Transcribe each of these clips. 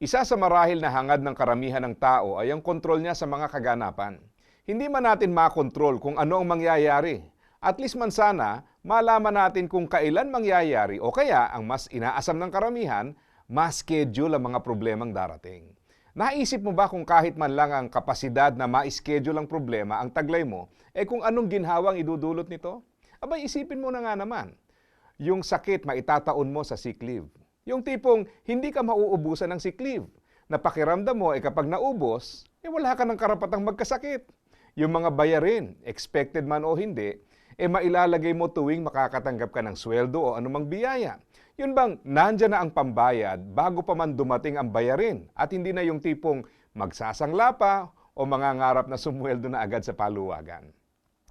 Isa sa marahil na hangad ng karamihan ng tao ay ang kontrol niya sa mga kaganapan. Hindi man natin makontrol kung ano ang mangyayari. At least man sana, malaman natin kung kailan mangyayari o kaya ang mas inaasam ng karamihan, mas schedule ang mga problemang darating. Naisip mo ba kung kahit man lang ang kapasidad na ma-schedule ang problema ang taglay mo, eh kung anong ginhawang idudulot nito? Abay, isipin mo na nga naman. Yung sakit maitataon mo sa sick leave. Yung tipong hindi ka mauubusan ng sick leave. Napakiramdam mo eh kapag naubos, eh wala ka ng karapatang magkasakit. Yung mga bayarin, expected man o hindi, eh mailalagay mo tuwing makakatanggap ka ng sweldo o anumang biyaya. Yun bang nandyan na ang pambayad bago pa man dumating ang bayarin at hindi na yung tipong magsasangla pa o mangangarap na sumweldo na agad sa paluwagan.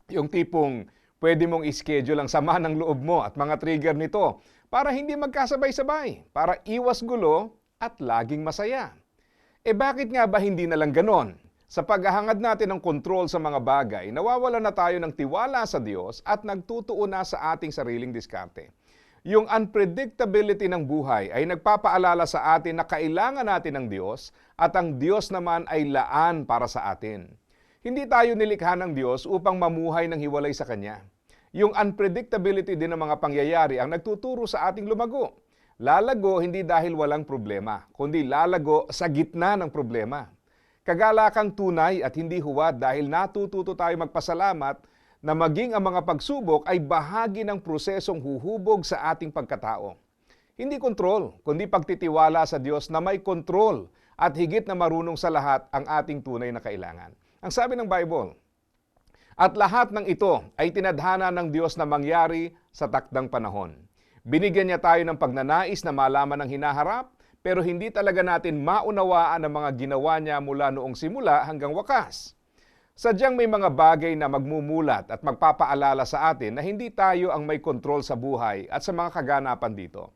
Yung tipong pwede mong ischedule ang sama ng loob mo at mga trigger nito para hindi magkasabay-sabay, para iwas gulo at laging masaya. E bakit nga ba hindi na lang ganon? Sa paghahangad natin ng kontrol sa mga bagay, nawawala na tayo ng tiwala sa Diyos at nagtutuon na sa ating sariling diskarte. Yung unpredictability ng buhay ay nagpapaalala sa atin na kailangan natin ng Diyos at ang Diyos naman ay laan para sa atin. Hindi tayo nilikha ng Diyos upang mamuhay ng hiwalay sa Kanya. Yung unpredictability din ng mga pangyayari ang nagtuturo sa ating lumago. Lalago hindi dahil walang problema, kundi lalago sa gitna ng problema. Kagalakang tunay at hindi huwad dahil natututo tayo magpasalamat na maging ang mga pagsubok ay bahagi ng prosesong huhubog sa ating pagkatao. Hindi kontrol, kundi pagtitiwala sa Diyos na may kontrol at higit na marunong sa lahat ang ating tunay na kailangan. Ang sabi ng Bible, at lahat ng ito ay tinadhana ng Diyos na mangyari sa takdang panahon. Binigyan niya tayo ng pagnanais na malaman ang hinaharap, pero hindi talaga natin maunawaan ang mga ginawa niya mula noong simula hanggang wakas. Sadyang may mga bagay na magmumulat at magpapaalala sa atin na hindi tayo ang may kontrol sa buhay at sa mga kaganapan dito.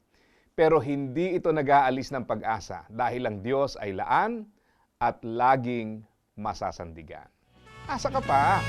Pero hindi ito nag-aalis ng pag-asa dahil ang Diyos ay laan at laging masasandigan. Asa ka pa?